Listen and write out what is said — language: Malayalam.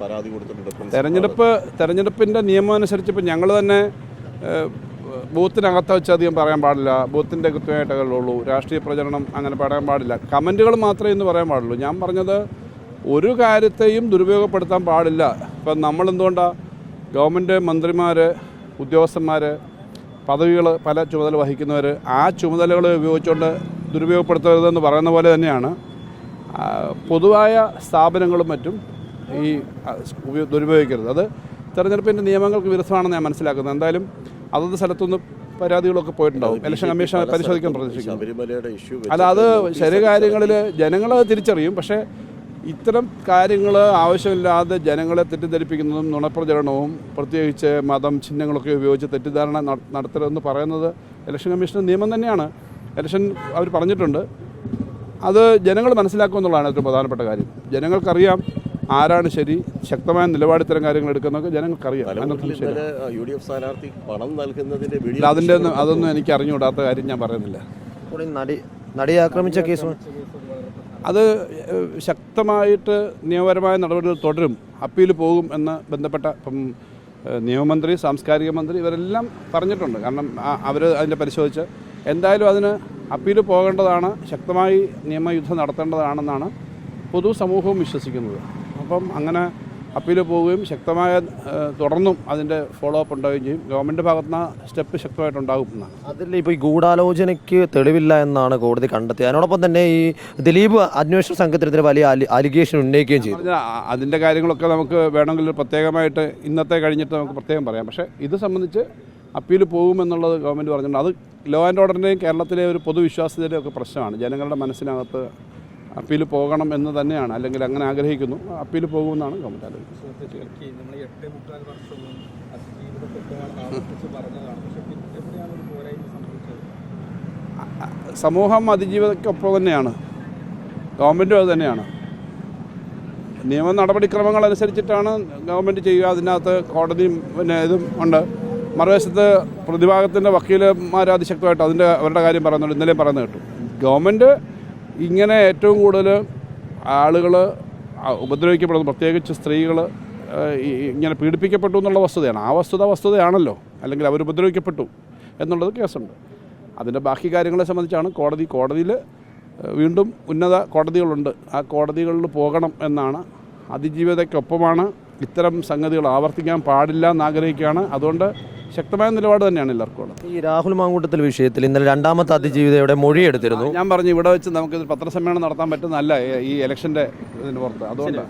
പരാതി കൊടുത്തിട്ടുണ്ട് തെരഞ്ഞെടുപ്പ് തെരഞ്ഞെടുപ്പിന്റെ നിയമം അനുസരിച്ച് ഇപ്പം ഞങ്ങൾ തന്നെ ബൂത്തിനകത്ത് വെച്ച് അധികം പറയാൻ പാടില്ല. ബൂത്തിന്റെ ഉള്ളൂ. രാഷ്ട്രീയ പ്രചരണം അങ്ങനെ പറയാൻ പാടില്ല. കമന്റുകൾ മാത്രമേ ഇന്ന് പറയാൻ പാടുള്ളൂ. ഞാൻ പറഞ്ഞത് ഒരു കാര്യത്തെയും ദുരുപയോഗപ്പെടുത്താൻ പാടില്ല. ഇപ്പം നമ്മളെന്തുകൊണ്ടാണ് ഗവൺമെന്റ് മന്ത്രിമാർ ഉദ്യോഗസ്ഥന്മാർ പദവികൾ പല ചുമതല വഹിക്കുന്നവർ ആ ചുമതലകൾ ഉപയോഗിച്ചുകൊണ്ട് ദുരുപയോഗപ്പെടുത്തരുതെന്ന് പറയുന്ന പോലെ തന്നെയാണ്. പൊതുവായ സ്ഥാപനങ്ങളും മറ്റും ഈ ദുരുപയോഗിക്കരുത്. അത് തെരഞ്ഞെടുപ്പിന്റെ നിയമങ്ങൾക്ക് വിരുദ്ധമാണെന്ന് ഞാൻ മനസ്സിലാക്കുന്നത് എന്തായാലും അതത് സ്ഥലത്തുനിന്ന് പരാതികളൊക്കെ പോയിട്ടുണ്ടാവും. ഇലക്ഷൻ കമ്മീഷൻ പരിശോധിക്കാൻ പ്രതീക്ഷിക്കും പ്രതീക്ഷിക്കുന്നു. അല്ല അത് ശരി കാര്യങ്ങളിൽ ജനങ്ങൾ തിരിച്ചറിയും. പക്ഷേ ഇത്തരം കാര്യങ്ങൾ ആവശ്യമില്ലാതെ ജനങ്ങളെ തെറ്റിദ്ധരിപ്പിക്കുന്നതും നുണപ്രചരണവും പ്രത്യേകിച്ച് മതം ചിഹ്നങ്ങളൊക്കെ ഉപയോഗിച്ച് തെറ്റിദ്ധാരണ നട- നടത്തരുതെന്ന് പറയുന്നത് ഇലക്ഷൻ കമ്മീഷന്റെ നിയമം തന്നെയാണ്. ഇലക്ഷൻ അവർ പറഞ്ഞിട്ടുണ്ട്. അത് ജനങ്ങൾ മനസ്സിലാക്കുക എന്നുള്ളതാണ് ഏറ്റവും പ്രധാനപ്പെട്ട കാര്യം. ജനങ്ങൾക്കറിയാം ആരാണ് ശരി? ശക്തമായ നിലപാട് ഇത്തരം കാര്യങ്ങൾ എടുക്കുന്നതൊക്കെ ജനങ്ങൾക്കറിയാം. യു ഡി എഫ് സ്ഥാനാർത്ഥി പണം നൽകുന്നതിന്റെ അതിന്റെ ഒന്നും അതൊന്നും എനിക്ക് അറിഞ്ഞുകൂടാത്ത കാര്യം ഞാൻ പറയുന്നില്ല. കൂടി നടി ആക്രമിച്ച കേസ് അത് ശക്തമായിട്ട് നിയമപരമായ നടപടികൾ തുടരും അപ്പീൽ പോകും എന്ന് ബന്ധപ്പെട്ട ഇപ്പം നിയമമന്ത്രി സാംസ്കാരിക മന്ത്രി ഇവരെല്ലാം പറഞ്ഞിട്ടുണ്ട്. കാരണം അവർ അതിന്റെ പരിശോധിച്ച് എന്തായാലും അതിന് അപ്പീൽ പോകേണ്ടതാണ് ശക്തമായി നിയമയുദ്ധം നടത്തേണ്ടതാണെന്നാണ് പൊതുസമൂഹവും വിശ്വസിക്കുന്നത്. അപ്പം അങ്ങനെ അപ്പീൽ പോവുകയും ശക്തമായ തുടർന്നും അതിന്റെ ഫോളോ അപ്പ് ഉണ്ടാവുകയും ചെയ്യും. ഗവൺമെന്റ് ഭാഗത്തു നിന്ന് സ്റ്റെപ്പ് ശക്തമായിട്ടുണ്ടാകും എന്നാണ്. അതിൽ ഇപ്പോൾ ഈ ഗൂഢാലോചനയ്ക്ക് തെളിവില്ല എന്നാണ് കോടതി കണ്ടെത്തിയത്. അതിനോടൊപ്പം തന്നെ ഈ ദിലീപ് അന്വേഷണ സംഘത്തിനെതിരെ വലിയ അലിഗേഷൻ ഉന്നയിക്കുകയും ചെയ്തു. അതിന്റെ കാര്യങ്ങളൊക്കെ നമുക്ക് വേണമെങ്കിൽ പ്രത്യേകമായിട്ട് ഇന്നത്തെ കഴിഞ്ഞിട്ട് നമുക്ക് പ്രത്യേകം പറയാം. പക്ഷേ ഇത് സംബന്ധിച്ച് അപ്പീൽ പോകുമെന്നുള്ളത് ഗവൺമെന്റ് പറഞ്ഞിട്ടുണ്ട്. അത് ലോ ആൻഡ് ഓർഡറിന്റെയും കേരളത്തിലെ ഒരു പൊതുവിശ്വാസ്യതയുടെയും ഒക്കെ പ്രശ്നമാണ്. ജനങ്ങളുടെ മനസ്സിനകത്ത് അപ്പീൽ പോകണം എന്ന് തന്നെയാണ്. അല്ലെങ്കിൽ അങ്ങനെ ആഗ്രഹിക്കുന്നു. അപ്പീൽ പോകുമെന്നാണ് ഗവൺമെന്റ് ആലോചിക്കുന്നത്. സമൂഹം അതിജീവിതക്കൊപ്പം തന്നെയാണ്. ഗവൺമെന്റും അത് തന്നെയാണ്. നിയമ നടപടിക്രമങ്ങൾ അനുസരിച്ചിട്ടാണ് ഗവൺമെന്റ് ചെയ്യുക. അതിനകത്ത് കോടതിയും പിന്നെ ഇതും ഉണ്ട്. മറുവശത്ത് പ്രതിഭാഗത്തിന്റെ വക്കീലന്മാർ അതിശക്തമായിട്ട് അതിന്റെ അവരുടെ കാര്യം പറയുന്നുണ്ട്. ഇന്നലെയും പറയുന്നത് കേട്ടു. ഗവൺമെന്റ് ഇങ്ങനെ ഏറ്റവും കൂടുതൽ ആളുകൾ ഉപദ്രവിക്കപ്പെടുന്നു പ്രത്യേകിച്ച് സ്ത്രീകൾ ഇങ്ങനെ പീഡിപ്പിക്കപ്പെട്ടു എന്നുള്ള വസ്തുതയാണ്. ആ വസ്തുത വസ്തുതയാണല്ലോ. അല്ലെങ്കിൽ അവർ ഉപദ്രവിക്കപ്പെട്ടു എന്നുള്ളത് കേസുണ്ട്. അതിന്റെ ബാക്കി കാര്യങ്ങളെ സംബന്ധിച്ചാണ് കോടതി കോടതിയിൽ വീണ്ടും ഉന്നത കോടതികളുണ്ട്. ആ കോടതികളിൽ പോകണം എന്നാണ്. അതിജീവിതയ്ക്കൊപ്പമാണ് ഇത്തരം സംഗതികൾ ആവർത്തിക്കാൻ പാടില്ല എന്നാഗ്രഹിക്കുകയാണ്. അതുകൊണ്ട് ശക്തമായ നിലപാട് തന്നെയാണ് എല്ലാവർക്കും ഉള്ളത്. ഈ രാഹുൽ മാങ്കൂട്ടത്തിൽ വിഷയത്തിൽ ഇന്നലെ രണ്ടാമത്തെ അതിജീവിതയുടെ മൊഴിയെടുത്തിരുന്നു. ഞാൻ പറഞ്ഞു ഇവിടെ വെച്ച് നമുക്ക് പത്രസമ്മേളനം നടത്താൻ പറ്റുന്നതല്ല ഈ ഇലക്ഷന്റെ ഇതിന് പുറത്ത്. അതുകൊണ്ട്.